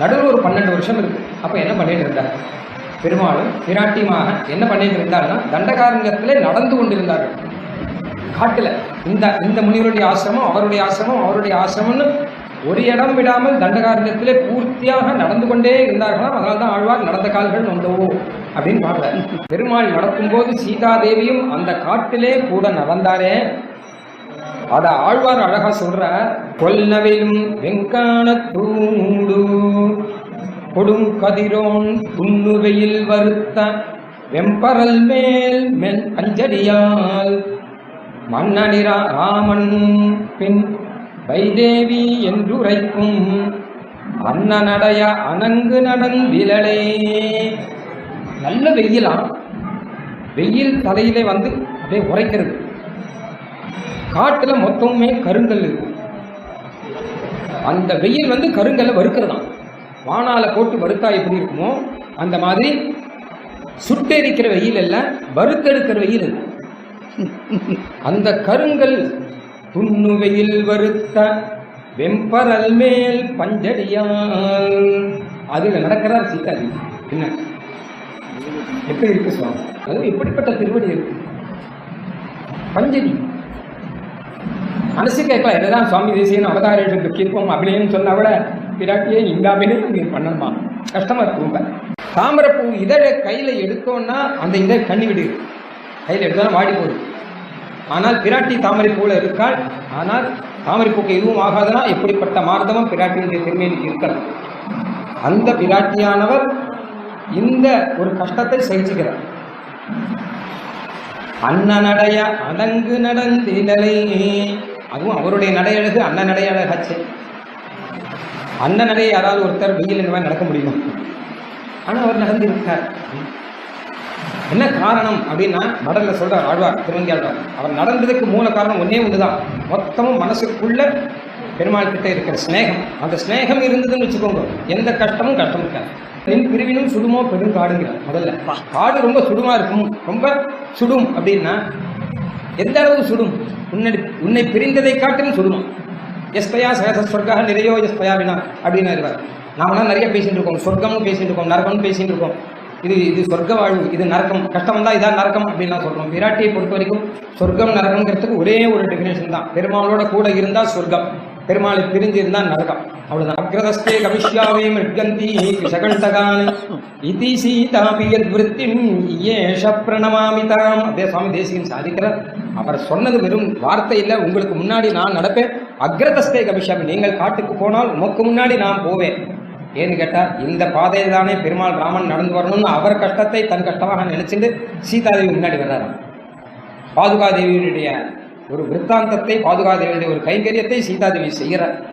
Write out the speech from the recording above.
நடுவில் ஒரு பன்னெண்டு வருஷம் இருக்கு. அப்போ என்ன பண்ணிட்டு இருந்தார்? பெருமாளும் பிராட்டியுமாக என்ன பண்ணிட்டு இருந்தாருன்னா தண்டகாரண்யத்திலே நடந்து கொண்டிருந்தார்கள். காட்டில் இந்த இந்த முனிவருடைய ஆசிரமம் அவருடைய ஆசிரமம் அவருடைய ஆசிரமம்னு ஒரு இடம் விடாமல் தண்டகாரண்யத்திலே பூர்த்தியாக நடந்து கொண்டே இருந்தார்களாம் அதனால தான் ஆழ்வார் நடந்த கால்கள் வந்தவோ அப்படின்னு பார்க்கல. பெருமாள் நடக்கும்போது சீதாதேவியும் அந்த காட்டிலே கூட நடந்தாரே. அத ஆழ்வார் அழகா சொல்ற கொல்லவிலும் வெங்கானத்தூடு கொடும் கதிரோன் புன்னுவையில் வருத்த வெம்பரல் மேல் மென் அஞ்சடியால் மன்னனிரா ராமன் பின் வைதேவி என்றுரைக்கும் அன்னநடைய அனங்கு நடந்திலளே நல்ல வெயிலாம் வெயில் தலையிலே வந்து அப்படியே உரைக்கிறது. காட்டுல மொத்தமுமே கருங்கல் இருக்கும் அந்த வெயில் வந்து கருங்கல்லை வறுக்கிறதாம். வானால போட்டு வறுத்தா எப்படி இருக்குமோ அந்த மாதிரி சுட்டெரிக்கிற வெயில் எல்லாம் வறுத்தெடுக்கிற வெயில் அந்த கருங்கல் துண்ணு வெயில் வறுத்த வெம்பரல் மேல் பஞ்சடியால். அதுல நடக்கிறார் சீதாஜி. என்ன? எப்படி இருக்கு சுவாமி? அது இப்படிப்பட்ட திருவடி இருக்கு. பஞ்சடி. மனசு கேட்கலாம் என்னதான் சுவாமி தேசியன் அவதாரத்துக்கு துக்கிருப்போம் அப்படின்னு சொன்னா கூட பிராட்டியே இந்த அபிநயம் நீ பண்ணணுமா? கஷ்டமா இருக்கும் தாமரைப்பூ இதழை கையில எடுத்தோம்னா அந்த இதழ் கண்ணி விடுது கையில எடுத்தாலும் வாடி போகுது. ஆனால் பிராட்டி தாமரை பூல இருக்காள். ஆனால் தாமரைப்பூக்கு எதுவும் ஆகாதனா? எப்படிப்பட்ட மார்த்தமும் பிராட்டியினுடைய திருமேனிக்கு இருக்கலாம் அந்த பிராட்டியானவர் இந்த ஒரு கஷ்டத்தை சகிச்சுக்கிறார். அண்ணனடைய அடங்கு நடந்திடலை அதுவும் அவருடைய நடையழகு அண்ணன் நடையழகாச்சு அண்ணன் நடையை யாராவது ஒருத்தர் வெயில் இந்த மாதிரி நடக்க முடியுமா? ஆனால் அவர் நடந்திருக்கார் என்ன காரணம் அப்படின்னா மடலில் சொல்கிறார் ஆழ்வார் திருவங்கி ஆழ்வார் அவர் நடந்ததுக்கு மூல காரணம் ஒன்றே ஒன்று தான் மொத்தமும் மனசுக்குள்ள பெருமாள் கிட்ட இருக்கிற ஸ்நேகம் அந்த ஸ்நேகம் இருந்ததுன்னு வச்சுக்கோங்க. எந்த கஷ்டமும் கஷ்டம் இருக்காது நின் பிரிவினும் சுடுமோ பெரும் காடுங்கிறார் முதல்ல. காடு ரொம்ப சுடுமா இருக்கும். ரொம்ப சுடும் அப்படின்னா எந்த அளவு சுடும்? உன்னை உன்னை பிரிந்ததை காட்டிலும் சுடுமா? எஸ்பயா சேத சொர்க்கா நிறையோ எஸ்பயா வினா அப்படின்னு இருவார் நாமெல்லாம் நிறைய பேசிகிட்டு இருக்கோம். சொர்க்கம்னு பேசிகிட்டு இருக்கோம். நரகம்னு பேசிகிட்டு இருக்கோம். இது இது சொர்க்க வாழ்வு. இது நரக்கம் கஷ்டம் தான் இதான் நரக்கம் அப்படின்லாம் சொல்கிறோம் விராட்டியை பொறுத்த வரைக்கும் சொர்க்கம் நரகம்ங்கிறதுக்கு ஒரே ஒரு டெஃபினேஷன் தான். பெருமாளோட கூட இருந்தால் சொர்க்கம். பெருமாளை பிரிஞ்சு நரகம். அவ்வளவுதான். அக்ரதஸ்தே கவிஷ்யாவே மிருகந்தி கிருஷகண்டகான் இதி சீதாபி யத்விருத்திம் ஏஷ பிரணமாமிதாம். அதே சுவாமி தேசியம் சாதிக்கிறார். அவர் சொன்னது வெறும் வார்த்தை இல்லை. உங்களுக்கு முன்னாடி நான் நடப்பேன். அக்ரதஸ்தே கபிஷாமி நீங்கள் காட்டுக்கு போனால் உமக்கு முன்னாடி நான் போவேன். ஏன்னு கேட்டால் இந்த பாதையில் தானே பெருமாள் ராமன் நடந்து வரணும்னு அவர் கஷ்டத்தை தன் கஷ்டமாக நினைச்சிட்டு சீதாதேவி முன்னாடி வர்றாராம். பாதுகாதேவியினுடைய ஒரு விற்த்தாந்தத்தை பாதுகாதேவியுடைய ஒரு கைங்கரியத்தை சீதாதேவி செய்கிறார்.